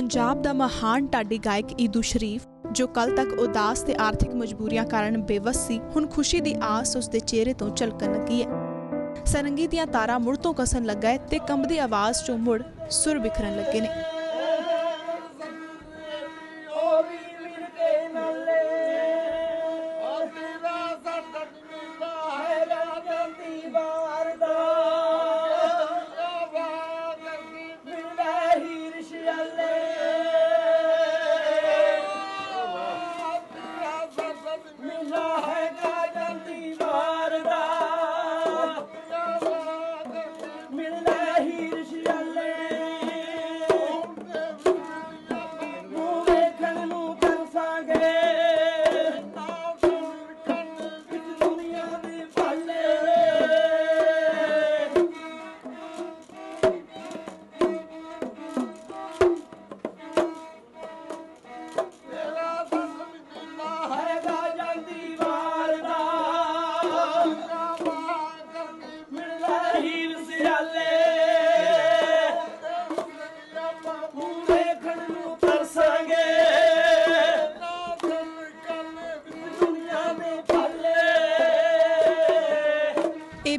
ਪੰਜਾਬ ਦਾ ਮਹਾਨ ਢਾਡੀ ਗਾਇਕ ਈਦੂ ਸ਼ਰੀਫ, ਜੋ ਕੱਲ ਤੱਕ ਉਦਾਸ ਤੇ ਆਰਥਿਕ ਮਜਬੂਰੀਆਂ ਕਾਰਨ ਬੇਵਸ ਸੀ, ਹੁਣ ਖੁਸ਼ੀ ਦੀ ਆਸ ਉਸ ਦੇ ਚਿਹਰੇ ਤੋਂ ਝਲਕਣ ਲੱਗੀ ਹੈ। ਸਰੰਗੀ ਦੀਆਂ ਤਾਰਾਂ ਮੁੜ ਤੋਂ ਕਸਣ ਲੱਗਾ ਹੈ ਤੇ ਕੰਬਦੀ ਆਵਾਜ਼ ਚੋਂ ਮੁੜ ਸੁਰ ਬਿਖਰਨ ਲੱਗੇ ਨੇ।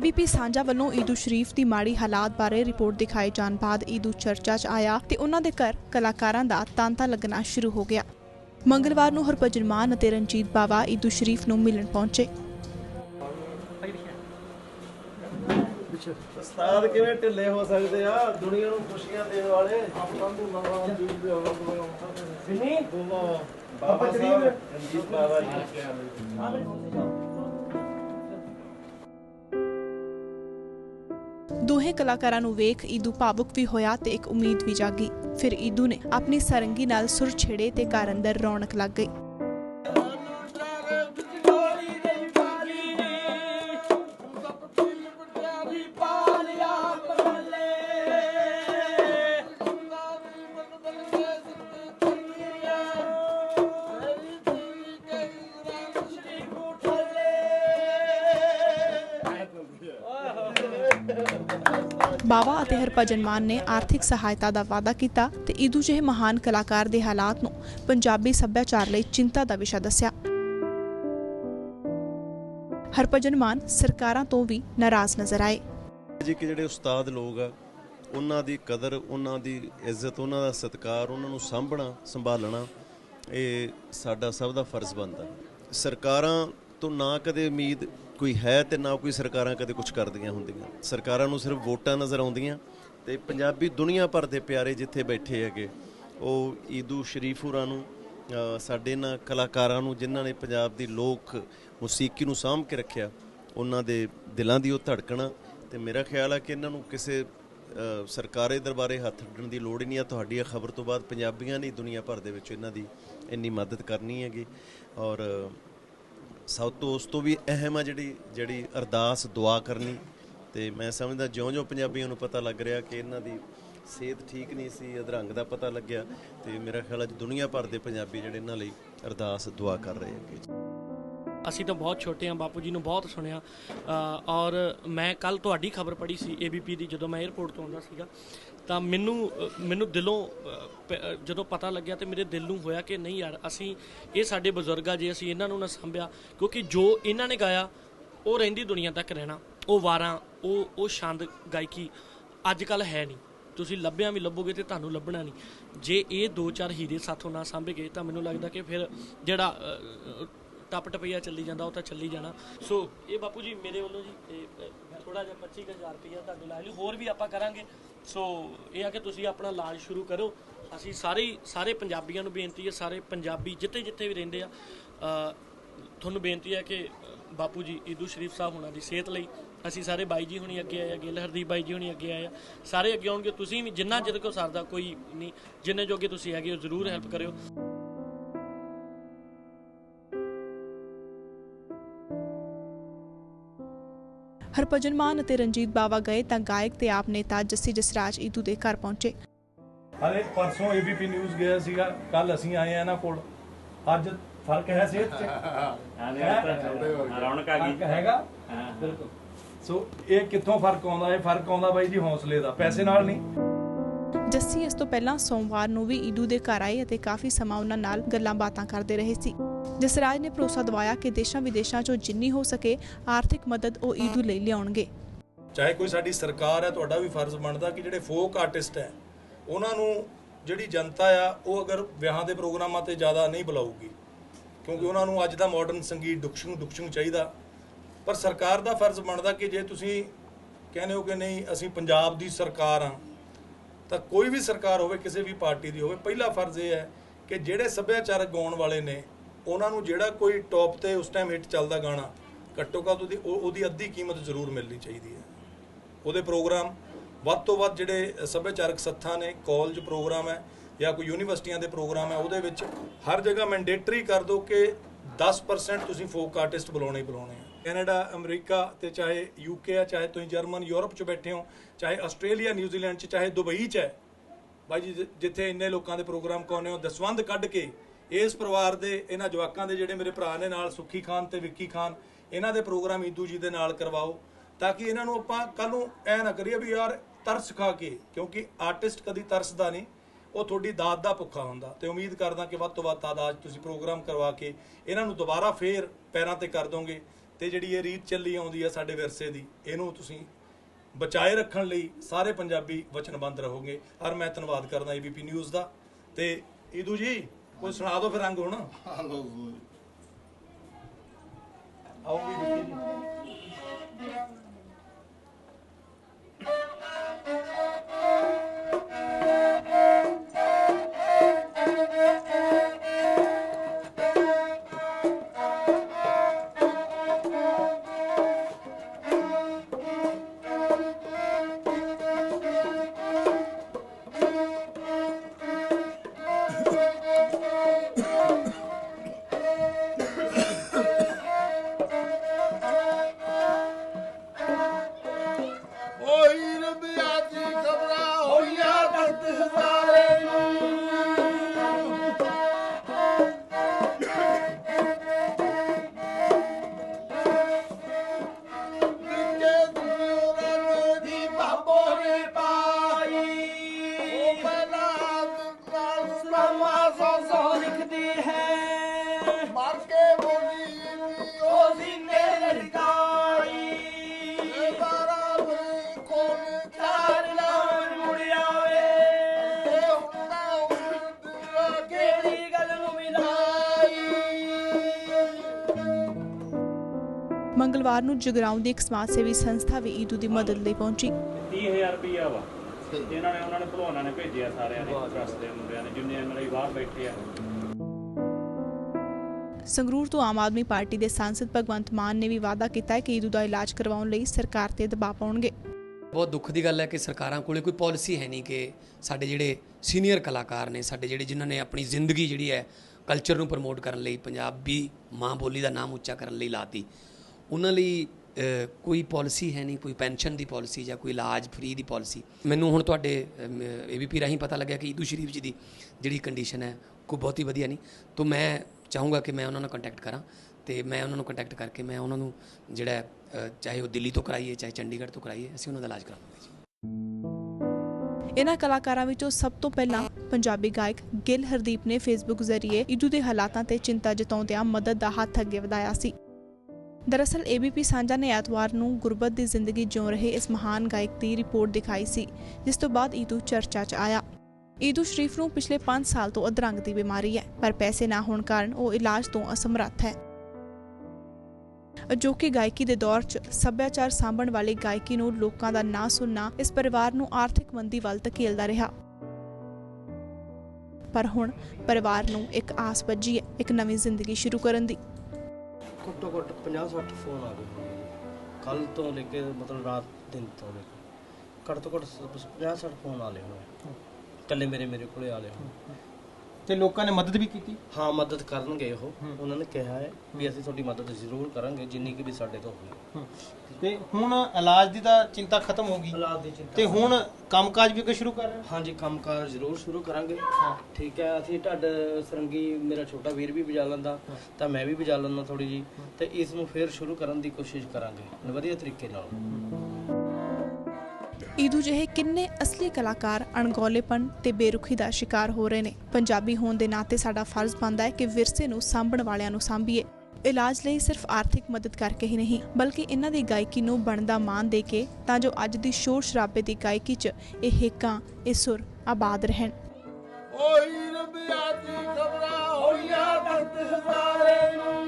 ਏਬੀਪੀ ਸਾਂਝਾ ਵੱਲੋਂ ਈਦੂ ਸ਼ਰੀਫ ਦੀ ਮਾੜੀ ਹਾਲਾਤ ਬਾਰੇ ਰਿਪੋਰਟ ਦਿਖਾਏ ਜਾਣ ਬਾਅਦ ਈਦੂ ਚਰਚਾ 'ਚ ਆਇਆ ਤੇ ਉਹਨਾਂ ਦੇ ਘਰ ਕਲਾਕਾਰਾਂ ਦਾ ਤਾਂਤਾ ਲੱਗਣਾ ਸ਼ੁਰੂ ਹੋ ਗਿਆ। ਮੰਗਲਵਾਰ ਨੂੰ ਹਰਭਜਨ ਮਾਨ ਅਤੇ ਰਣਜੀਤ ਬਾਵਾ ਈਦੂ ਸ਼ਰੀਫ ਨੂੰ ਮਿਲਣ ਪਹੁੰਚੇ। ਉਸਤਾਦ ਕਿਵੇਂ ਢਿੱਲੇ ਹੋ ਸਕਦੇ ਆ? ਦੁਨੀਆ ਨੂੰ ਖੁਸ਼ੀਆਂ ਦੇਣ ਵਾਲੇ। ਸਿਨੀ ਬਾਬਾ ਸਾਹਿਬ ਰਣਜੀਤ ਬਾਬਾ ਜੀ। ਦੋਹੇ ਕਲਾਕਾਰਾਂ ਨੂੰ ਵੇਖ ਈਦੂ ਭਾਵੁਕ ਵੀ ਹੋਇਆ ਤੇ ਇੱਕ ਉਮੀਦ ਵੀ ਜਾਗੀ। ਫਿਰ ਈਦੂ ਨੇ ਆਪਣੀ ਸਰੰਗੀ ਨਾਲ ਸੁਰ ਛੇੜੇ ਤੇ ਘਰ ਅੰਦਰ ਰੌਣਕ ਲੱਗ ਗਈ। ਬਾਵਾ ਅਤੇ ਹਰਭਜਨ ਮਾਨ ਨੇ ਆਰਥਿਕ ਸਹਾਇਤਾ ਦਾ ਵਾਅਦਾ ਕੀਤਾ ਤੇ ਈਦੂ ਜਿਹੇ ਮਹਾਨ ਕਲਾਕਾਰ ਦੇ ਹਾਲਾਤ ਨੂੰ ਪੰਜਾਬੀ ਸੱਭਿਆਚਾਰ ਲਈ ਚਿੰਤਾ ਦਾ ਵਿਸ਼ਾ ਦੱਸਿਆ। ਹਰਭਜਨ ਮਾਨ ਸਰਕਾਰਾਂ ਤੋਂ ਵੀ ਨਾਰਾਜ਼ ਨਜ਼ਰ ਆਏ। ਜੀ ਕਿ ਜਿਹੜੇ ਉਸਤਾਦ ਲੋਕ ਆ, ਉਹਨਾਂ ਦੀ ਕਦਰ, ਉਹਨਾਂ ਦੀ ਇੱਜ਼ਤ, ਉਹਨਾਂ ਦਾ ਸਤਿਕਾਰ, ਉਹਨਾਂ ਨੂੰ ਸਾਂਭਣਾ, ਸੰਭਾਲਣਾ, ਇਹ ਸਾਡਾ ਸਭ ਦਾ ਫਰਜ਼ ਬਣਦਾ। ਸਰਕਾਰਾਂ ਤੋਂ ਨਾ ਕਦੇ ਉਮੀਦ ਕੋਈ ਹੈ ਤੇ ਨਾ ਕੋਈ ਸਰਕਾਰਾਂ ਕਦੇ ਕੁਝ ਕਰਦੀਆਂ ਹੁੰਦੀਆਂ। ਸਰਕਾਰਾਂ ਨੂੰ ਸਿਰਫ ਵੋਟਾਂ ਨਜ਼ਰ ਆਉਂਦੀਆਂ ਤੇ ਪੰਜਾਬੀ ਦੁਨੀਆ ਭਰ ਦੇ ਪਿਆਰੇ ਜਿੱਥੇ ਬੈਠੇ ਹੈਗੇ, ਉਹ ਈਦੂ ਸ਼ਰੀਫ ਹੋਰਾਂ ਨੂੰ ਸਾਡੇ ਇਹਨਾਂ ਕਲਾਕਾਰਾਂ ਨੂੰ ਜਿਨ੍ਹਾਂ ਨੇ ਪੰਜਾਬ ਦੀ ਲੋਕ ਮੂਸੀਕੀ ਨੂੰ ਸਾਂਭ ਕੇ ਰੱਖਿਆ, ਉਹਨਾਂ ਦੇ ਦਿਲਾਂ ਦੀ ਉਹ ਧੜਕਣਾ ਆ। ਤੇ ਮੇਰਾ ਖਿਆਲ ਆ ਕਿ ਇਹਨਾਂ ਨੂੰ ਕਿਸੇ ਸਰਕਾਰੇ ਦਰਬਾਰੇ ਹੱਥ ਅੱਡਣ ਦੀ ਲੋੜ ਹੀ ਨਹੀਂ ਆ। ਤੁਹਾਡੀ ਇਹ ਖਬਰ ਤੋਂ ਬਾਅਦ ਪੰਜਾਬੀਆਂ ਨੇ ਦੁਨੀਆ ਭਰ ਦੇ ਵਿੱਚ ਇਹਨਾਂ ਦੀ ਇੰਨੀ ਮਦਦ ਕਰਨੀ ਹੈਗੀ। ਔਰ ਸਭ ਤੋਂ ਉਸ ਤੋਂ ਵੀ ਅਹਿਮ ਆ ਜਿਹੜੀ ਜਿਹੜੀ ਅਰਦਾਸ, ਦੁਆ ਕਰਨੀ। ਤੇ ਮੈਂ ਸਮਝਦਾ ਜਿਉਂ-ਜਿਉਂ ਪੰਜਾਬੀਆਂ ਨੂੰ ਪਤਾ ਲੱਗ ਰਿਹਾ ਕਿ ਇਹਨਾਂ ਦੀ ਸਿਹਤ ਠੀਕ ਨਹੀਂ ਸੀ, ਅਧਰੰਗ ਦਾ ਪਤਾ ਲੱਗਿਆ। ਤੇ ਮੇਰਾ ਖਿਆਲ ਅੱਜ ਦੁਨੀਆ ਭਰ ਦੇ ਪੰਜਾਬੀ ਜਿਹੜੇ ਇਹਨਾਂ ਲਈ ਅਰਦਾਸ, ਦੁਆ ਕਰ ਰਹੇ ਹੈਗੇ ਅਸੀਂ ਤਾਂ ਬਹੁਤ ਛੋਟੇ ਹਾਂ, ਬਾਪੂ ਜੀ ਨੂੰ ਬਹੁਤ ਸੁਣਿਆ। ਔਰ ਮੈਂ ਕੱਲ ਤੁਹਾਡੀ ਖਬਰ ਪੜ੍ਹੀ ਸੀ ਏਬੀਪੀ ਦੀ, ਜਦੋਂ ਮੈਂ 에ਅਰਪੋਰਟ ਤੋਂ ਆਉਂਦਾ ਸੀਗਾ। ਤਾਂ ਮੈਨੂੰ ਮੈਨੂੰ ਦਿਲੋਂ ਪ- ਜਦੋਂ ਪਤਾ ਲੱਗਿਆ ਤੇ ਮੇਰੇ ਦਿਲ ਨੂੰ ਹੋਇਆ ਕਿ ਨਹੀਂ ਯਾਰ, ਅਸੀਂ ਇਹ ਸਾਡੇ ਬਜ਼ੁਰਗ ਆ, ਜੇ ਅਸੀਂ ਇਹਨਾਂ ਨੂੰ ਨਾ ਸੰਭਿਆ, ਕਿਉਂਕਿ ਜੋ ਇਹਨਾਂ ਨੇ ਗਾਇਆ, ਉਹ ਰਹਿੰਦੀ ਦੁਨੀਆ ਤੱਕ ਰਹਿਣਾ, ਉਹ ਵਾਰਾਂ, ਉਹ ਉਹ ਸ਼ਾਂਤ ਗਾਇਕੀ ਅੱਜ ਕੱਲ ਹੈ ਨਹੀਂ। ਤੁਸੀਂ ਲੱਭਿਆ ਵੀ ਲੱਭੋਗੇ ਤੇ ਤੁਹਾਨੂੰ ਲੱਭਣਾ ਨਹੀਂ। ਜੇ ਇਹ ਦੋ ਚਾਰ ਹੀਰੇ ਸਾਥੋਂ ਨਾ ਸਾਂਭੇ ਗਏ, ਤਾਂ ਮੈਨੂੰ ਲੱਗਦਾ ਕਿ ਫਿਰ ਜਿਹੜਾ ਟੱਪ ਟਪਈਆ ਚੱਲੀ ਜਾਂਦਾ, ਉਹ ਤਾਂ ਚੱਲੀ ਜਾਣਾ। ਸੋ, ਇਹ ਬਾਪੂ ਜੀ ਮੇਰੇ ਵੱਲੋਂ ਜੀ ਤੇ ਥੋੜਾ ਜਿਹਾ 25000 ਰੁਪਇਆ ਤੁਹਾਨੂੰ ਲੈ ਲਈ ਹੋਰ ਵੀ ਆਪਾਂ ਕਰਾਂਗੇ। ਸੋ ਇਹ ਆ ਕਿ ਤੁਸੀਂ ਆਪਣਾ ਇਲਾਜ ਸ਼ੁਰੂ ਕਰੋ ਅਸੀਂ ਸਾਰੇ ਸਾਰੇ ਪੰਜਾਬੀਆਂ ਨੂੰ ਬੇਨਤੀ ਹੈ, ਸਾਰੇ ਪੰਜਾਬੀ ਜਿੱਥੇ ਜਿੱਥੇ ਵੀ ਰਹਿੰਦੇ ਆ ਤੁਹਾਨੂੰ ਬੇਨਤੀ ਹੈ ਕਿ ਬਾਪੂ ਜੀ, ਈਦੂ ਸ਼ਰੀਫ ਸਾਹਿਬ ਹੋਣਾ ਦੀ ਸਿਹਤ ਲਈ ਅਸੀਂ ਸਾਰੇ ਬਾਈ ਜੀ ਹੁਣੀ ਅੱਗੇ ਆਏ ਆ, ਗਿੱਲ ਹਰਦੀਪ ਬਾਈ ਜੀ ਹੁਣੀ ਅੱਗੇ ਆਏ ਆ। ਸਾਰੇ ਅੱਗੇ ਆਉਣਗੇ, ਤੁਸੀਂ ਵੀ ਜਿੰਨਾ ਜਿਹਦੇ ਕੋਲ ਸਰਦਾ ਕੋਈ ਨਹੀਂ, ਜਿੰਨੇ ਜੋਗੇ ਤੁਸੀਂ ਹੈਗੇ ਹੋ, ਜ਼ਰੂਰ ਹੈਲਪ ਕਰਿਓ। ਹਰਭਜਨ ਮਾਨ ਅਤੇ ਰਣਜੀਤ ਬਾਵਾ ਗਏ ਤਾਂ ਗਾਇਕ ਤੇ ਆਪ ਨੇਤਾ ਜੱਸੀ ਜਸਰਾਜ ਈਦੂ ਦੇ ਘਰ ਪਹੁੰਚੇ। ਹਲੇ ਪਰਸੋਂ ਏਬੀਪੀ ਨਿਊਜ਼ ਗਿਆ ਸੀਗਾ ਕੱਲ ਅਸੀਂ ਆਏ ਆ ਇਹਨਾਂ ਕੋਲ। ਅੱਜ ਫ਼ਰਕ ਹੈ ਸਿਹਤ 'ਚ। ਰੌਣਕ ਆ ਗਈ। ਹੈਗਾ? ਬਿਲਕੁਲ। ਸੋ ਇਹ ਕਿੱਥੋਂ ਫ਼ਰਕ ਆਉਂਦਾ? ਇਹ ਫ਼ਰਕ ਆਉਂਦਾ ਬਾਈ ਜੀ ਹੌਸਲੇ ਦਾ ਪੈਸੇ ਨਾਲ ਨਹੀਂ। ਜੱਸੀ ਇਸ ਤੋਂ ਪਹਿਲਾਂ ਸੋਮਵਾਰ ਨੂੰ ਵੀ ਈਦੂ ਦੇ ਘਰ ਆਏ ਅਤੇ ਕਾਫੀ ਸਮਾਂ ਉਹਨਾਂ ਨਾਲ ਗੱਲਾਂ ਬਾਤਾਂ ਕਰਦੇ ਰਹੇ ਸੀ। ਜਸਰਾਜ ਨੇ ਭਰੋਸਾ ਦਿਵਾਇਆ ਕਿ ਦੇਸ਼ਾਂ ਵਿਦੇਸ਼ਾਂ 'ਚੋਂ ਜਿੰਨੀ ਹੋ ਸਕੇ ਆਰਥਿਕ ਮਦਦ ਉਹ ਈਦੂ ਲਈ ਲਿਆਉਣਗੇ। ਚਾਹੇ ਕੋਈ ਸਾਡੀ ਸਰਕਾਰ ਹੈ ਤੁਹਾਡਾ ਵੀ ਫਰਜ਼ ਬਣਦਾ ਕਿ ਜਿਹੜੇ ਫੋਕ ਆਰਟਿਸਟ ਹੈ ਉਹਨਾਂ ਨੂੰ ਜਿਹੜੀ ਜਨਤਾ ਆ ਉਹ ਅਗਰ ਵਿਆਹਾਂ ਦੇ ਪ੍ਰੋਗਰਾਮਾਂ ਤੇ ਜ਼ਿਆਦਾ ਨਹੀਂ ਬੁਲਾਊਗੀ ਕਿਉਂਕਿ ਉਹਨਾਂ ਨੂੰ ਅੱਜ ਦਾ ਮਾਡਰਨ ਸੰਗੀਤ ਡੁਕਸ਼ੂ ਡੁਕਸ਼ੂ ਚਾਹੀਦਾ। ਪਰ ਸਰਕਾਰ ਦਾ ਫਰਜ਼ ਬਣਦਾ ਕਿ ਜੇ ਤੁਸੀਂ ਕਹਿੰਦੇ ਹੋ ਕਿ ਨਹੀਂ ਅਸੀਂ ਪੰਜਾਬ ਦੀ ਸਰਕਾਰ ਆ ਤਾਂ ਕੋਈ ਵੀ ਸਰਕਾਰ ਹੋਵੇ ਕਿਸੇ ਵੀ ਪਾਰਟੀ ਦੀ ਹੋਵੇ ਪਹਿਲਾ ਫਰਜ਼ ਇਹ ਹੈ ਕਿ ਜਿਹੜੇ ਸੱਭਿਆਚਾਰਕ ਗਾਉਣ ਵਾਲੇ ਨੇ ਉਹਨਾਂ ਨੂੰ ਜਿਹੜਾ ਕੋਈ ਟੌਪ ਤੇ ਉਸ ਟਾਈਮ ਹਿੱਟ ਚੱਲਦਾ ਗਾਣਾ, ਘੱਟੋ ਘੱਟ ਉਹਦੀ ਉਹਦੀ ਅੱਧੀ ਕੀਮਤ ਜ਼ਰੂਰ ਮਿਲਣੀ ਚਾਹੀਦੀ ਹੈ। ਉਹਦੇ ਪ੍ਰੋਗਰਾਮ ਵੱਧ ਤੋਂ ਵੱਧ ਜਿਹੜੇ ਸੱਭਿਆਚਾਰਕ ਸੱਥਾਂ ਨੇ ਕਾਲਜ ਪ੍ਰੋਗਰਾਮ ਹੈ ਜਾਂ ਕੋਈ ਯੂਨੀਵਰਸਿਟੀਆਂ ਦੇ ਪ੍ਰੋਗਰਾਮ ਹੈ, ਉਹਦੇ ਵਿੱਚ ਹਰ ਜਗ੍ਹਾ ਮੈਂਡੇਟਰੀ ਕਰ ਦਿਓ ਕਿ 10% ਤੁਸੀਂ ਫੋਕ ਆਰਟਿਸਟ ਬੁਲਾਉਣੇ ਹੀ ਬੁਲਾਉਣੇ ਆ। ਕੈਨੇਡਾ, ਅਮਰੀਕਾ ਤੇ ਚਾਹੇ ਯੂਕੇ ਆ, ਚਾਹੇ ਤੁਸੀਂ ਜਰਮਨ, ਯੂਰਪ 'ਚ ਬੈਠੇ ਹੋ, ਚਾਹੇ ਆਸਟ੍ਰੇਲੀਆ ਨਿਊਜ਼ੀਲੈਂਡ 'ਚ, ਚਾਹੇ ਦੁਬਈ 'ਚ ਹੈ। ਬਾਈ ਜੀ ਜਿੱਥੇ ਇੰਨੇ ਲੋਕਾਂ ਦੇ ਪ੍ਰੋਗਰਾਮ ਕਰਾਉਂਦੇ ਹੋ, ਦਸਵੰਧ ਕੱਢ ਕੇ ਇਸ ਪਰਿਵਾਰ ਦੇ, ਇਹਨਾਂ ਜਵਾਕਾਂ ਦੇ ਜਿਹੜੇ ਮੇਰੇ ਭਰਾ ਨੇ ਨਾਲ, ਸੁੱਖੀ ਖਾਨ ਤੇ ਵਿੱਕੀ ਖਾਨ, ਇਹਨਾਂ ਦੇ ਪ੍ਰੋਗਰਾਮ ਈਦੂ ਜੀ ਦੇ ਨਾਲ ਕਰਵਾਓ, ਤਾਂ ਕਿ ਇਹਨਾਂ ਨੂੰ ਆਪਾਂ ਕੱਲ ਨੂੰ ਐ ਨਾ ਕਰੀਏ ਵੀ ਯਾਰ ਤਰਸ ਖਾ ਕੇ, ਕਿਉਂਕਿ ਆਰਟਿਸਟ ਕਦੀ ਤਰਸਦਾ ਨਹੀਂ, ਉਹ ਤੁਹਾਡੀ ਦਾਤ ਦਾ ਭੁੱਖਾ ਹੁੰਦਾ। ਤੇ ਉਮੀਦ ਕਰਦਾ ਕਿ ਵੱਧ ਤੋਂ ਵੱਧ ਤਾਦਾਦ ਤੁਸੀਂ ਪ੍ਰੋਗਰਾਮ ਕਰਵਾ ਕੇ ਇਹਨਾਂ ਨੂੰ ਦੁਬਾਰਾ ਫੇਰ ਪੈਰਾਂ ਤੇ ਕਰ ਦੋਗੇ, ਤੇ ਜਿਹੜੀ ਇਹ ਰੀਤ ਚੱਲੀ ਆਉਂਦੀ ਹੈ ਸਾਡੇ ਵਿਰਸੇ ਦੀ, ਇਹਨੂੰ ਤੁਸੀਂ ਬਚਾਏ ਰੱਖਣ ਲਈ ਸਾਰੇ ਪੰਜਾਬੀ ਵਚਨਬੰਦ ਰਹੋਗੇ। ਔਰ ਮੈਂ ਧੰਨਵਾਦ ਕਰਦਾ ਏਬੀਪੀ ਨਿਊਜ਼ ਦਾ। ਤੇ ਈਦੂ ਜੀ ਕੋਈ ਸੁਣਾ ਦਿਓ ਫਿਰ ਰੰਗ ਹੁਣ। ਆਉਂਗੀ ਵਿੱਕੀ ਜੀ। ਮੰਗਲਵਾਰ ਨੂੰ ਜਗਰਾਉਂ ਦੀ ਇੱਕ ਸਮਾਜ ਸੇਵੀ ਸੰਸਥਾ ਵੀ ਈਦੂ ਦੀ ਮਦਦ ਲਈ ਪਹੁੰਚੀ। 30000 ਰੁਪਈਆ ਵਾ। ਇਹਨਾਂ ਨੇ ਉਹਨਾਂ ਨੇ ਭਲਵਾਨਾਂ ਨੇ ਭੇਜਿਆ ਸਾਰਿਆਂ ਨੇ ਟਰਸਟ ਦੇ ਮੁੰਡਿਆਂ ਨੇ ਜਿੰਨੇ ਐਮਐਲਏ ਬਾਹਰ ਬੈਠੇ ਆ। ਸੰਗਰੂਰ ਤੋਂ ਆਮ ਆਦਮੀ ਪਾਰਟੀ ਦੇ ਸਾਂਸਦ ਭਗਵੰਤ ਮਾਨ ਨੇ ਵੀ ਵਾਅਦਾ ਕੀਤਾ ਹੈ ਕਿ ਈਦੂ ਦਾ ਇਲਾਜ ਕਰਵਾਉਣ ਲਈ ਸਰਕਾਰ ਤੇ ਦਬਾਅ ਪਾਉਣਗੇ। ਬਹੁਤ ਦੁੱਖ ਦੀ ਗੱਲ ਹੈ ਕਿ ਸਰਕਾਰਾਂ ਕੋਲੇ ਕੋਈ ਪਾਲਿਸੀ ਹੈ ਨਹੀਂ ਕਿ ਸਾਡੇ ਜਿਹੜੇ ਸੀਨੀਅਰ ਕਲਾਕਾਰ ਨੇ ਸਾਡੇ ਜਿਹੜੇ ਜਿਨ੍ਹਾਂ ਨੇ ਆਪਣੀ ਜ਼ਿੰਦਗੀ ਜਿਹੜੀ ਹੈ ਕਲਚਰ ਨੂੰ ਪ੍ਰਮੋਟ ਕਰਨ ਲਈ ਪੰਜਾਬੀ ਮਾਂ ਬੋਲੀ ਦਾ ਨਾਮ ਉੱਚਾ ਕਰਨ ਲਈ ਲਾਤੀ। ਉਹਨਾਂ ਲਈ ਕੋਈ ਪਾਲਿਸੀ ਹੈ ਨਹੀਂ, ਕੋਈ ਪੈਨਸ਼ਨ ਦੀ ਪਾਲਿਸੀ ਜਾਂ ਕੋਈ ਇਲਾਜ ਫ੍ਰੀ ਦੀ ਪਾਲਿਸੀ ਮੈਨੂੰ ਹੁਣ ਤੁਹਾਡੇ ਏਬੀਪੀ ਰਾਹੀਂ ਪਤਾ ਲੱਗਿਆ ਕਿ ਈਦੂ ਸ਼ਰੀਫ ਜੀ ਦੀ ਜਿਹੜੀ ਕੰਡੀਸ਼ਨ ਹੈ ਕੋਈ ਹੀ ਵਧੀਆ ਨਹੀਂ। ਤਾਂ ਮੈਂ ਚਾਹੂੰਗਾ ਕਿ ਮੈਂ ਉਹਨਾਂ ਨਾਲ ਕੰਟੈਕਟ ਕਰਾਂ ਤੇ ਮੈਂ ਉਹਨਾਂ ਨੂੰ ਕੰਟੈਕਟ ਕਰਕੇ ਮੈਂ ਉਹਨਾਂ ਨੂੰ ਜਿਹੜਾ ਚਾਹੇ ਉਹ ਦਿੱਲੀ ਤੋਂ ਕਰਾਈਏ, ਚਾਹੇ ਚੰਡੀਗੜ੍ਹ ਤੋਂ ਕਰਾਈਏ, ਅਸੀਂ ਉਹਨਾਂ ਦਾ ਇਲਾਜ ਕਰਾਵਾਂਗੇ ਜੀ। ਇਹਨਾਂ ਕਲਾਕਾਰਾਂ ਵਿੱਚੋਂ ਸਭ ਤੋਂ ਪਹਿਲਾਂ ਪੰਜਾਬੀ ਗਾਇਕ ਗਿੱਲ ਹਰਦੀਪ ਨੇ ਫੇਸਬੁੱਕ ਜ਼ਰੀਏ ਈਦੂ ਦੇ ਹਾਲਾਤਾਂ ਤੇ ਚਿੰਤਾ ਜਤਾਉਂਦਿਆਂ ਮਦਦ ਦਾ ਹੱਥ ਅੱਗੇ ਵਧਾਇਆ ਸੀ। ਦਰਅਸਲ ABP ਸਾਂਝਾ ਨੇ ਐਤਵਾਰ ਨੂੰ ਗੁਰਬਤ ਦੀ ਜ਼ਿੰਦਗੀ ਜਿਉ ਰਹੇ ਇਸ ਮਹਾਨ ਗਾਇਕ ਦੀ ਰਿਪੋਰਟ ਦਿਖਾਈ ਸੀ, ਜਿਸ ਤੋਂ ਬਾਅਦ ਈਦੂ ਚਰਚਾ 'ਚ ਆਇਆ। ਈਦੂ ਸ਼ਰੀਫ ਨੂੰ ਪਿਛਲੇ 5 ਸਾਲ ਤੋਂ ਅਧਰੰਗ ਦੀ ਬਿਮਾਰੀ ਹੈ, ਪਰ ਪੈਸੇ ਨਾ ਹੋਣ ਕਾਰਨ ਉਹ ਇਲਾਜ ਤੋਂ ਅਸਮਰੱਥ ਹੈ। ਅਜੋਕੇ ਗਾਇਕੀ ਦੇ ਦੌਰ 'ਚ ਸੱਭਿਆਚਾਰ ਸਾਂਭਣ ਵਾਲੀ ਗਾਇਕੀ ਨੂੰ ਲੋਕਾਂ ਦਾ ਨਾਂ ਸੁਣਨਾ, ਇਸ ਪਰਿਵਾਰ ਨੂੰ ਆਰਥਿਕ ਮੰਦੀ ਵੱਲ ਧਕੇਲਦਾ ਰਿਹਾ। ਪਰ ਹੁਣ ਪਰਿਵਾਰ ਨੂੰ ਇੱਕ ਆਸ ਵੱਜੀ ਹੈ, ਇੱਕ ਨਵੀਂ ਜ਼ਿੰਦਗੀ ਸ਼ੁਰੂ ਕਰਨ ਦੀ। ਘੱਟੋ ਘੱਟ 50 60 ਫੋਨ ਆ ਗਏ ਕੱਲ ਤੋਂ ਲੈ ਕੇ ਮਤਲਬ ਰਾਤ ਦਿਨ ਤੋਂ ਲੈ ਕੇ। ਘੱਟ ਤੋਂ ਘੱਟ 50 60 ਫੋਨ ਆ ਲਏ ਹੋਏ ਇਕੱਲੇ ਮੇਰੇ ਮੇਰੇ ਕੋਲੇ ਆ ਲਏ ਹੋਏ ਤੇ ਲੋਕਾਂ ਨੇ ਮਦਦ ਵੀ ਕੀਤੀ? ਹਾਂ ਮਦਦ ਕਰਨਗੇ ਉਹ। ਉਹਨਾਂ ਨੇ ਕਿਹਾ ਹੈ ਵੀ ਅਸੀਂ ਤੁਹਾਡੀ ਮਦਦ ਜ਼ਰੂਰ ਕਰਾਂਗੇ ਜਿੰਨੀ ਕਿ ਵੀ ਸਾਡੇ ਤੋਂ ਹੋਈ। ਤੇ ਹੁਣ ਇਲਾਜ ਦੀ ਤਾਂ ਚਿੰਤਾ ਖਤਮ ਹੋ ਗਈ। ਹਾਲਾਤ ਦੀ ਚਿੰਤਾ ਤੇ ਹੁਣ ਕੰਮਕਾਜ ਵੀ ਕੋਈ ਸ਼ੁਰੂ ਕਰ ਰਹੇ ਹੋ? ਹਾਂਜੀ ਕੰਮਕਾਰ ਜ਼ਰੂਰ ਸ਼ੁਰੂ ਕਰਾਂਗੇ। ਠੀਕ ਹੈ ਅਸੀਂ ਢੱਡ ਸਰੰਗੀ ਮੇਰਾ ਛੋਟਾ ਵੀਰ ਵੀ ਵਜਾ ਲੈਂਦਾ ਤਾਂ ਮੈਂ ਵੀ ਵਜਾ ਲੈਂਦਾ ਥੋੜੀ ਜੀ ਤੇ ਇਸ ਨੂੰ ਫੇਰ ਸ਼ੁਰੂ ਕਰਨ ਦੀ ਕੋਸ਼ਿਸ਼ ਕਰਾਂਗੇ ਵਧੀਆ ਤਰੀਕੇ ਨਾਲ। ਈਦੂ ਜਿਹੇ ਕਿੰਨੇ ਅਸਲੀ ਕਲਾਕਾਰ ਅਣਗੌਲੇਪਨ ਤੇ ਬੇਰੁਖੀ ਦਾ ਸ਼ਿਕਾਰ ਹੋ ਰਹੇ ਨੇ। ਪੰਜਾਬੀ ਹੋਣ ਦੇ ਨਾਤੇ ਸਾਡਾ ਫਰਜ਼ ਬਣਦਾ ਹੈ ਕਿ ਵਿਰਸੇ ਨੂੰ ਸਾਂਭਣ ਵਾਲਿਆਂ ਨੂੰ ਸਾਂਭੀਏ। ਇਲਾਜ ਲਈ ਸਿਰਫ ਆਰਥਿਕ ਮਦਦ ਕਰਕੇ ਹੀ ਨਹੀਂ, ਬਲਕਿ ਇਹਨਾਂ ਦੀ ਗਾਇਕੀ ਨੂੰ ਬਣਦਾ ਮਾਣ ਦੇ ਕੇ ਤਾਂ ਜੋ ਅੱਜ ਦੀ ਸ਼ੋਰ ਸ਼ਰਾਬੇ ਦੀ ਗਾਇਕੀ 'ਚ ਇਹ ਹੇਕਾਂ, ਇਹ ਸੁਰ ਆਬਾਦ ਰਹਿਣ। ਓਏ ਰਬਿਆ ਦੀ ਖਬਰਾਂ ਹੋਈਆਂ ਦਰਦ ਹਜ਼ਾਰੇ ਨੂੰ।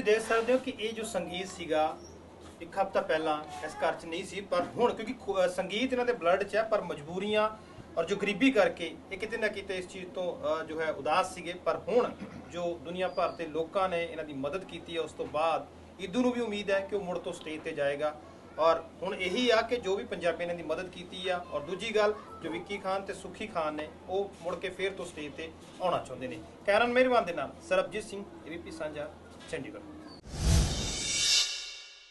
ਤੁਸੀਂ ਦੇਖ ਸਕਦੇ ਹੋ ਕਿ ਇਹ ਜੋ ਸੰਗੀਤ ਸੀਗਾ, ਇੱਕ ਹਫ਼ਤਾ ਪਹਿਲਾਂ ਇਸ ਘਰ 'ਚ ਨਹੀਂ ਸੀ, ਪਰ ਹੁਣ ਕਿਉਂਕਿ ਸੰਗੀਤ ਇਹਨਾਂ ਦੇ ਬਲੱਡ 'ਚ ਹੈ, ਪਰ ਮਜਬੂਰੀਆਂ ਔਰ ਜੋ ਗਰੀਬੀ ਕਰਕੇ ਇਹ ਕਿਤੇ ਨਾ ਕਿਤੇ ਇਸ ਚੀਜ਼ ਤੋਂ ਜੋ ਹੈ ਉਦਾਸ ਸੀਗੇ। ਪਰ ਹੁਣ ਜੋ ਦੁਨੀਆ ਭਰ ਦੇ ਲੋਕਾਂ ਨੇ ਇਹਨਾਂ ਦੀ ਮਦਦ ਕੀਤੀ ਹੈ, ਉਸ ਤੋਂ ਬਾਅਦ ਇਦੂ ਨੂੰ ਵੀ ਉਮੀਦ ਹੈ ਕਿ ਉਹ ਮੁੜ ਤੋਂ ਸਟੇਜ ਤੇ ਜਾਏਗਾ। ਔਰ ਹੁਣ ਇਹੀ ਆ ਕਿ ਜੋ ਵੀ ਪੰਜਾਬੀ ਨੇ ਦੀ ਮਦਦ ਕੀਤੀ ਆ, ਔਰ ਦੂਜੀ ਗੱਲ, ਜੋ ਵਿੱਕੀ ਖਾਨ ਤੇ ਸੁਖੀ ਖਾਨ ਨੇ, ਉਹ ਮੁੜ ਕੇ ਫੇਰ ਤੋਂ ਸਟੇਜ ਤੇ ਆਉਣਾ ਚਾਹੁੰਦੇ ਨੇ। ਕੈਰਨ ਮਿਹਰਬਾਨ ਦੇ ਨਾਲ ਸਰਬਜੀਤ ਸਿੰਘ ਏਬੀਪੀ ਸਾਂਝਾ। ਚੰਡੀਗੜ੍ਹ।